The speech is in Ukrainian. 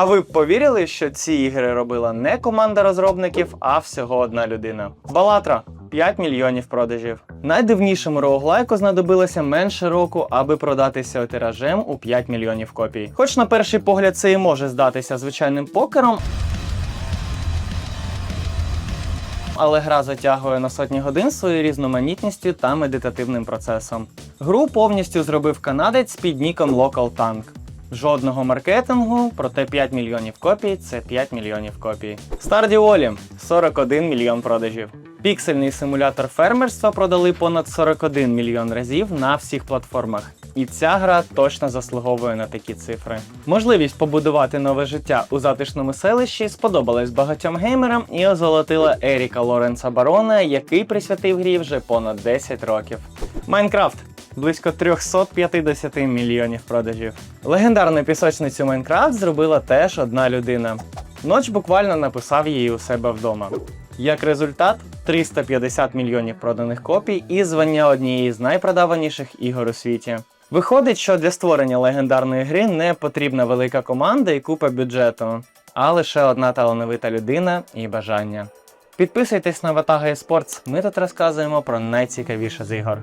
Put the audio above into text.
А ви б повірили, що ці ігри робила не команда розробників, а всього одна людина? Балатра 5 мільйонів продажів. Найдивнішому роуглайку знадобилося менше року, аби продатися тиражем у 5 мільйонів копій. Хоч на перший погляд це і може здатися звичайним покером. Але гра затягує на сотні годин своєю різноманітністю та медитативним процесом. Гру повністю зробив канадець під ніком Local Tank. Жодного маркетингу, проте 5 мільйонів копій це 5 мільйонів копій. Stardew Valley – 41 мільйон продажів. Піксельний симулятор фермерства продали понад 41 мільйон разів на всіх платформах. І ця гра точно заслуговує на такі цифри. Можливість побудувати нове життя у затишному селищі сподобалась багатьом геймерам і озолотила Еріка Лоренса Барона, який присвятив грі вже понад 10 років. Майнкрафт близько 350 мільйонів продажів. Легендарну пісочницю Майнкрафт зробила теж одна людина. Ноч буквально написав її у себе вдома. Як результат, 350 мільйонів проданих копій і звання однієї з найпродаваніших ігор у світі. Виходить, що для створення легендарної гри не потрібна велика команда і купа бюджету, а лише одна талановита людина і бажання. Підписуйтесь на Ватага Esports, ми тут розказуємо про найцікавіше з ігор.